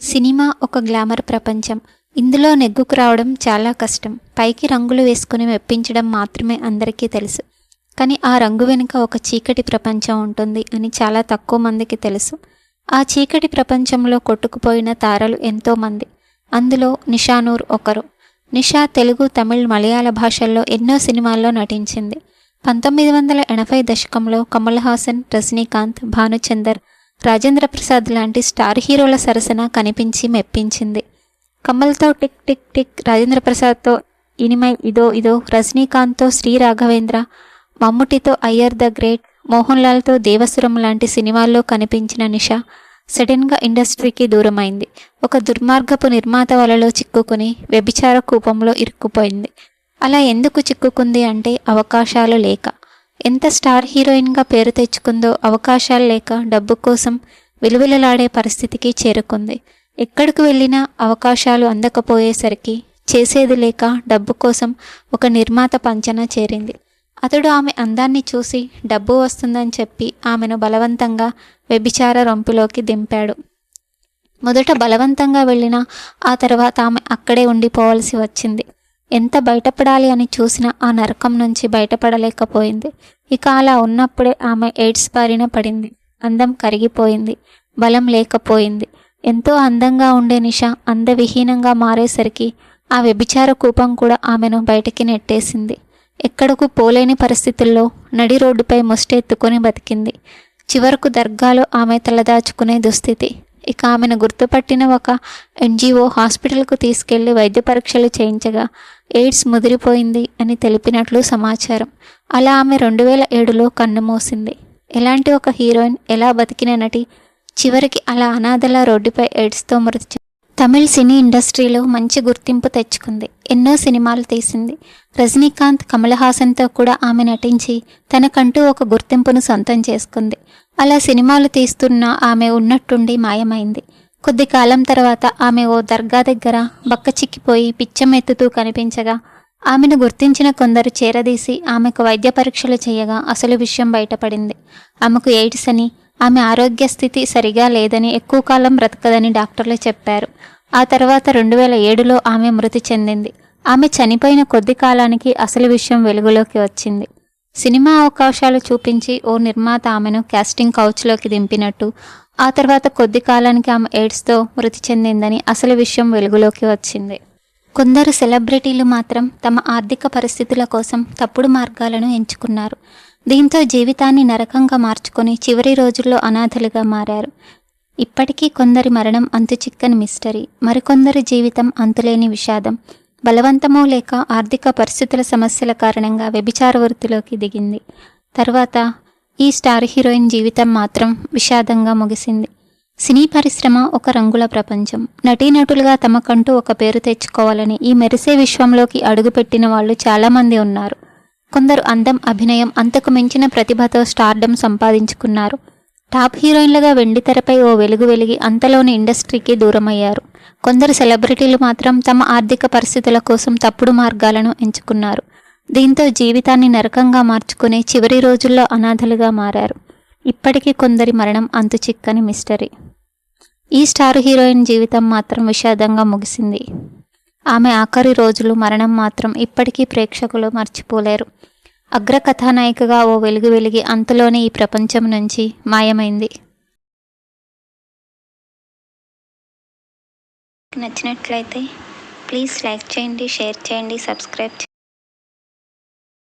Cinema ఒక glamour ప్రపంచం. ఇందులో నెగ్గుకు రావడం చాలా కష్టం. పైకి రంగులు వేసుకుని మెప్పించడం మాత్రమే అందరికీ తెలుసు. కానీ ఆ రంగు వెనుక ఒక చీకటి ప్రపంచం ఉంటుంది అని చాలా తక్కువ మందికి తెలుసు. ఆ చీకటి ప్రపంచంలో కొట్టుకుపోయిన తారలు ఎంతోమంది అందులో నిషానూర్ ఒకరు. నిషా తెలుగు తమిళ్ మలయాళ భాషల్లో ఎన్నో సినిమాల్లో నటించింది. పంతొమ్మిది వందల ఎనభై దశకంలో కమల్ హాసన్ రజనీకాంత్ భానుచందర్ రాజేంద్ర ప్రసాద్ లాంటి స్టార్ హీరోల సరసన కనిపించి మెప్పించింది. కమల్తో టిక్ టిక్ టిక్ రాజేంద్ర ప్రసాద్తో ఇనిమై ఇదో ఇదో రజనీకాంత్తో శ్రీ రాఘవేంద్ర మమ్ముటితో అయ్యర్ ద గ్రేట్ మోహన్ లాల్తో దేవసురం లాంటి సినిమాల్లో కనిపించిన నిష సడన్గా ఇండస్ట్రీకి దూరమైంది. ఒక దుర్మార్గపు నిర్మాత వలలో చిక్కుకుని వ్యభిచార కూపంలో ఇరుక్కుపోయింది. అలా ఎందుకు చిక్కుకుంది అంటే అవకాశాలు లేక. ఎంత స్టార్ హీరోయిన్గా పేరు తెచ్చుకుందో అవకాశాలు లేక డబ్బు కోసం విలువిలలాడే పరిస్థితికి చేరుకుంది. ఎక్కడికి వెళ్ళినా అవకాశాలు అందకపోయేసరికి చేసేది లేక డబ్బు కోసం ఒక నిర్మాత పంచన చేరింది. అతడు ఆమె అందాన్ని చూసి డబ్బు వస్తుందని చెప్పి ఆమెను బలవంతంగా వ్యభిచార రొంపులోకి దింపాడు. మొదట బలవంతంగా వెళ్ళినా ఆ తర్వాత ఆమె అక్కడే ఉండిపోవలసి వచ్చింది. ఎంత బయటపడాలి అని చూసినా ఆ నరకం నుంచి బయటపడలేకపోయింది. ఇక అలా ఉన్నప్పుడే ఆమె ఎయిడ్స్ బారిన పడింది. అందం కరిగిపోయింది. బలం లేకపోయింది. ఎంతో అందంగా ఉండే నిష అందవిహీనంగా మారేసరికి ఆ వ్యభిచార కూపం కూడా ఆమెను బయటికి నెట్టేసింది. ఎక్కడకు పోలేని పరిస్థితుల్లో నడి రోడ్డుపై ముష్టెత్తుకొని బతికింది. చివరకు దర్గాలో ఆమె తలదాచుకునే దుస్థితి. ఇక ఆమెను గుర్తుపట్టిన ఒక ఎన్జిఓ హాస్పిటల్కు తీసుకెళ్ళి వైద్య పరీక్షలు చేయించగా ఎయిడ్స్ ముదిరిపోయింది అని తెలిపినట్లు సమాచారం. అలా ఆమె రెండు వేల ఏడులో కన్నుమూసింది ఎలాంటి ఒక హీరోయిన్ ఎలా బతికిన నటి చివరికి అలా అనాథల రోడ్డుపై ఎయిడ్స్తో మృతి తమిళ్ సినీ ఇండస్ట్రీలో మంచి గుర్తింపు తెచ్చుకుంది. ఎన్నో సినిమాలు తీసింది. రజనీకాంత్ కమల్ హాసన్తో కూడా ఆమె నటించి తనకంటూ ఒక గుర్తింపును సొంతం చేసుకుంది. అలా సినిమాలు తీస్తున్న ఆమె ఉన్నట్టుండి మాయమైంది. కొద్ది కాలం తర్వాత ఆమె ఓ దర్గా దగ్గర బక్క చిక్కిపోయి పిచ్చమెత్తుతూ కనిపించగా ఆమెను గుర్తించిన కొందరు చేరదీసి ఆమెకు వైద్య పరీక్షలు చేయగా అసలు విషయం బయటపడింది. ఆమెకు ఎయిడ్స్ అని ఆమె ఆరోగ్య స్థితి సరిగా లేదని ఎక్కువ కాలం బ్రతకదని డాక్టర్లు చెప్పారు. ఆ తర్వాత రెండు వేల ఏడులో ఆమె మృతి చెందింది. ఆమె చనిపోయిన కొద్ది కాలానికి అసలు విషయం వెలుగులోకి వచ్చింది. సినిమా అవకాశాలు చూపించి ఓ నిర్మాత ఆమెను క్యాస్టింగ్ కౌచ్లోకి దింపినట్టు ఆ తర్వాత కొద్ది కాలానికి ఆమె ఎయిడ్స్తో మృతి చెందిందని అసలు విషయం వెలుగులోకి వచ్చింది. కొందరు సెలబ్రిటీలు మాత్రం తమ ఆర్థిక పరిస్థితుల కోసం తప్పుడు మార్గాలను ఎంచుకున్నారు. దీంతో జీవితాన్ని నరకంగా మార్చుకొని చివరి రోజుల్లో అనాథలుగా మారారు. ఇప్పటికీ కొందరి మరణం అంతుచిక్కని మిస్టరీ మరికొందరి జీవితం అంతులేని విషాదం బలవంతమో లేక ఆర్థిక పరిస్థితుల సమస్యల కారణంగా వ్యభిచార వృత్తిలోకి దిగింది. తర్వాత ఈ స్టార్ హీరోయిన్ జీవితం మాత్రం విషాదంగా ముగిసింది. సినీ పరిశ్రమ ఒక రంగుల ప్రపంచం. నటీనటులుగా తమకంటూ ఒక పేరు తెచ్చుకోవాలని ఈ మెరిసే విశ్వంలోకి అడుగుపెట్టిన వాళ్ళు చాలామంది ఉన్నారు. కొందరు అందం అభినయం అంతకు మించిన ప్రతిభతో స్టార్డమ్ సంపాదించుకున్నారు. టాప్ హీరోయిన్లుగా వెండితెరపై ఓ వెలుగు వెలిగి అంతలోని ఇండస్ట్రీకి దూరమయ్యారు. కొందరు సెలబ్రిటీలు మాత్రం తమ ఆర్థిక పరిస్థితుల కోసం తప్పుడు మార్గాలను ఎంచుకున్నారు. దీంతో జీవితాన్ని నరకంగా మార్చుకుని చివరి రోజుల్లో అనాథలుగా మారారు. ఇప్పటికీ కొందరి మరణం అంతు చిక్కని మిస్టరీ. ఈ స్టార్ హీరోయిన్ జీవితం మాత్రం విషాదంగా ముగిసింది. ఆమె ఆఖరి రోజులు మరణం మాత్రం ఇప్పటికీ ప్రేక్షకులు మర్చిపోలేరు. అగ్ర కథానాయికగా ఓ వెలుగు వెలిగి అంతలోనే ఈ ప్రపంచం నుంచి మాయమైంది. నచ్చినట్లయితే ప్లీజ్ లైక్ చేయండి షేర్ చేయండి సబ్స్క్రైబ్ చేయండి